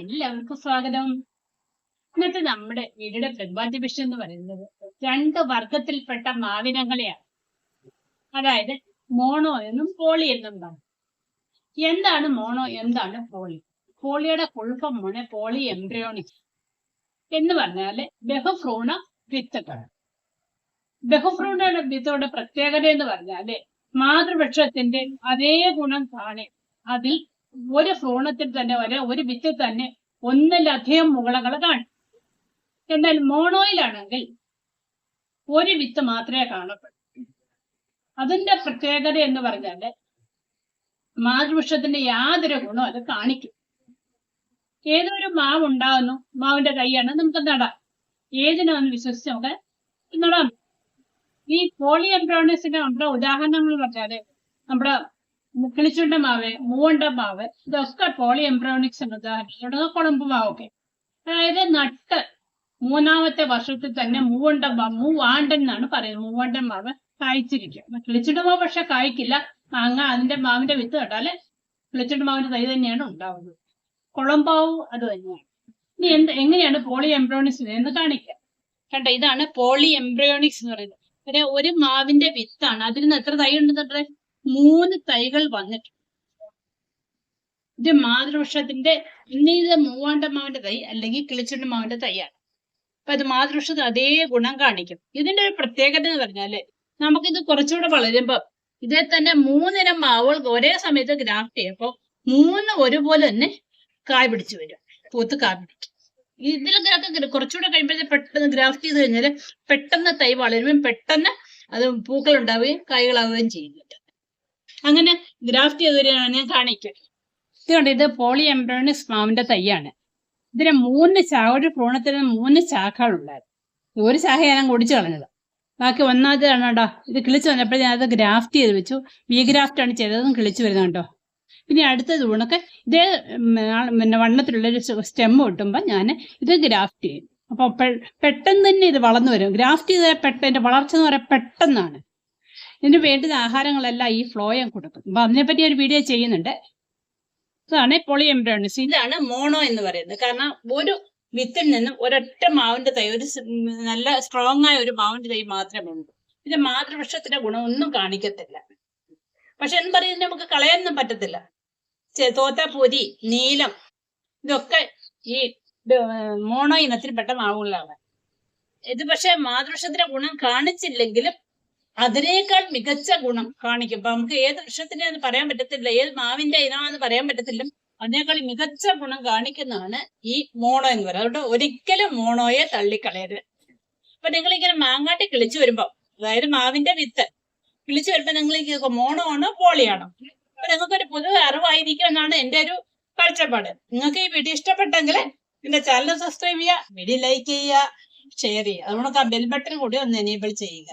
എല്ലാവർക്കും സ്വാഗതം. ഇന്നത്തെ നമ്മുടെ വീടിന്റെ പ്രതിപാദ്യ വിഷയം എന്ന് പറയുന്നത് രണ്ട് വർഗത്തിൽപ്പെട്ട മാവിനങ്ങളെയാണ്. അതായത് മോണോ എന്നും പോളി എന്നും പറയും. എന്താണ് മോണോ? എന്താണ് പോളി? പോളിയുടെ കുഴപ്പമാണ് പോളി എംബ്രിയോണിക് എന്ന് പറഞ്ഞാൽ ബഹുഭ്രൂണ വിത്തുകൾ ബഹുഭ്രൂണ വിത്തുകളുടെ പ്രത്യേകത എന്ന് പറഞ്ഞാൽ മാതൃപക്ഷത്തിന്റെ അതേ ഗുണം കാണും. അതിൽ ഒരു ഭ്രൂണത്തിൽ തന്നെ വരെ ഒരു വിത്തിൽ തന്നെ ഒന്നിലധികം മുകളകൾ കാണും. എന്നാൽ മോണോയിലാണെങ്കിൽ ഒരു വിത്ത് മാത്രമേ കാണപ്പെടൂ അതിന്റെ പ്രത്യേകത എന്ന് പറഞ്ഞാൽ മാതൃവൃക്ഷത്തിന്റെ യാതൊരു ഗുണവും അത് കാണിക്കും. ഏതൊരു മാവ് ഉണ്ടാകുന്നു മാവിന്റെ കൈയാണ് നമുക്ക് നടാം. ഏതിനാന്ന് വിശ്വസിച്ച് നമുക്ക് നടാം. ഈ പോളി എംബ്രോണിസിന്റെ നമ്മുടെ ഉദാഹരണങ്ങൾ പറഞ്ഞാൽ നമ്മുടെ കിളിച്ചുണ്ട മാവ് മൂവണ്ട മാവ്. ഇതൊക്കെ പോളി എംബ്രോണിക്സ് ഉദാഹരണം കുളമ്പ് മാവൊക്കെ. അതായത് നട്ട് മൂന്നാമത്തെ വർഷത്തിൽ തന്നെ മൂവണ്ട മാവ് മൂവാണ്ടൻ എന്നാണ് പറയുന്നത്. മൂവണ്ടൻ മാവ് കായ്ച്ചിരിക്കും. കിളിച്ചുണ്ട മാവ് പക്ഷെ കായ്ക്കില്ല. മാങ്ങ അതിന്റെ മാവിന്റെ വിത്ത് കേട്ടാൽ കിളിച്ചുണ്ട മാവിന്റെ തൈ തന്നെയാണ് ഉണ്ടാവുന്നത്. കുളമ്പാവും അത് തന്നെയാണ്. ഇനി എന്ത് എങ്ങനെയാണ് പോളി എംബ്രോണിക്സ് എന്ന് കാണിക്കാം. കണ്ട ഇതാണ് പോളി എംബ്രിയോണിക്സ് എന്ന് പറയുന്നത്. ഒരു മാവിന്റെ വിത്താണ്. അതിൽ നിന്ന് എത്ര തൈ ഉണ്ടെന്നുള്ളത് മൂന്ന് തൈകൾ വന്നിട്ടുണ്ട് ഇത് മാതൃവൃക്ഷത്തിന്റെ ഇന്നീത് മൂവാണ്ടമാവിന്റെ തൈ അല്ലെങ്കിൽ കിളിച്ചുണ്ട മാവിന്റെ തൈയാണ്. അപ്പൊ അത് മാതൃവൃക്ഷത്തിന് അതേ ഗുണം കാണിക്കും. ഇതിന്റെ ഒരു പ്രത്യേകത എന്ന് പറഞ്ഞാൽ നമുക്കിത് കുറച്ചുകൂടെ വളരുമ്പോ ഇതേ തന്നെ മൂന്നിനം മാവുകൾ ഒരേ സമയത്ത് ഗ്രാഫ്റ്റ് ചെയ്യുമ്പോൾ മൂന്ന് ഒരുപോലെ തന്നെ കായ് പിടിച്ചു വരും പൂത്ത് കായ് പിടിക്കും. ഇതിലൊക്കെ കുറച്ചുകൂടെ കഴിയുമ്പോഴത്തെ പെട്ടെന്ന് ഗ്രാഫ്റ്റ് ചെയ്ത് കഴിഞ്ഞാൽ പെട്ടെന്ന് തൈ വളരുകയും പെട്ടെന്ന് അത് പൂക്കൾ ഉണ്ടാവുകയും കായ്കളാവുകയും ചെയ്യുന്നുണ്ട്. അങ്ങനെ ഗ്രാഫ്റ്റ് ചെയ്ത് വരികയാണ് ഞാൻ കാണിക്കാം. ഇതുകൊണ്ട് ഇത് പോളി എംബ്രോണിസ് മാവിന്റെ തൈയാണ്. ഇതിന് മൂന്ന് ചാ ഒരു ഭ്രൂണത്തിന് മൂന്ന് ശാഖകളുണ്ടായിരുന്നു ഒരു ശാഖ ഞാൻ കളഞ്ഞത്. ബാക്കി ഒന്നാമത് കേട്ടോ ഇത് കിളിച്ചു വന്നപ്പോൾ ഞാൻ ഗ്രാഫ്റ്റ് ചെയ്ത് വെച്ചു. വി ഗ്രാഫ്റ്റ് ആണ് ചെയ്തതും കിളിച്ചു വരുന്നുണ്ടോ പിന്നെ അടുത്തത് തൂണൊക്കെ ഇതേ പിന്നെ വണ്ണത്തിലുള്ള ഒരു സ്റ്റെം കിട്ടുമ്പോൾ ഞാൻ ഇത് ഗ്രാഫ്റ്റ് ചെയ്യും. അപ്പോൾ പെട്ടെന്ന് തന്നെ ഇത് വളർന്നു വരും. ഗ്രാഫ്റ്റ് ചെയ്ത പെട്ടെന്ന് വളർച്ച എന്ന് പറയാൻ പെട്ടെന്നാണ്. ഇതിന് വേണ്ടുന്ന ആഹാരങ്ങളെല്ലാം ഈ ഫ്ലോയം കൊടുക്കും. അപ്പൊ അതിനെപ്പറ്റി ഒരു വീഡിയോ ചെയ്യുന്നുണ്ട്. ഇതാണ് പോളി എംബ്രോണിസ് ഇതാണ് മോണോ എന്ന് പറയുന്നത്. കാരണം ഒരു വിത്തിൽ നിന്നും ഒരൊറ്റ മാവിന്റെ തൈ ഒരു നല്ല സ്ട്രോങ് ആയ ഒരു മാവിന്റെ തൈ മാത്രമേ ഉള്ളൂ. ഇത് മാതൃവൃക്ഷത്തിന്റെ ഗുണം ഒന്നും കാണിക്കത്തില്ല. പക്ഷെ എന്ന് പറയുന്നത് നമുക്ക് കളയാനൊന്നും പറ്റത്തില്ല. തോത്താപ്പൂരി നീലം ഇതൊക്കെ ഈ മോണോ ഇനത്തിൽപ്പെട്ട മാവുകളാണ്. ഇത് പക്ഷെ മാതൃവൃക്ഷത്തിന്റെ ഗുണം കാണിച്ചില്ലെങ്കിലും അതിനേക്കാൾ മികച്ച ഗുണം കാണിക്കും. അപ്പൊ നമുക്ക് ഏത് വൃക്ഷത്തിന്റെ എന്ന് പറയാൻ പറ്റത്തില്ല ഏത് മാവിന്റെ ഇനാന്ന് പറയാൻ പറ്റത്തില്ല. അതിനേക്കാൾ മികച്ച ഗുണം കാണിക്കുന്നതാണ് ഈ മോണോ എന്ന് പറയുന്നത്. അതുകൊണ്ട് ഒരിക്കലും മോണോയെ തള്ളിക്കളയരുത്. അപ്പൊ നിങ്ങൾ ഇങ്ങനെ മാങ്ങാട്ടി കിളിച്ചു വരുമ്പോ അതായത് മാവിന്റെ വിത്ത് കിളിച്ചു വരുമ്പോ നിങ്ങൾ മോണോ ആണോ പോളിയാണോ അപ്പൊ നിങ്ങൾക്ക് ഒരു പുതിയ അറിവായിരിക്കും എന്നാണ് എന്റെ ഒരു കാഴ്ചപ്പാട്. നിങ്ങൾക്ക് ഈ വീഡിയോ ഇഷ്ടപ്പെട്ടെങ്കിൽ എന്റെ ചാനൽ സബ്സ്ക്രൈബ് ചെയ്യുക വീഡിയോ ലൈക്ക് ചെയ്യുക ഷെയർ ചെയ്യുക. അതുകൊണ്ട് ആ ബെൽ ബട്ടൺ കൂടി ഒന്ന് എനേബിൾ ചെയ്യുക.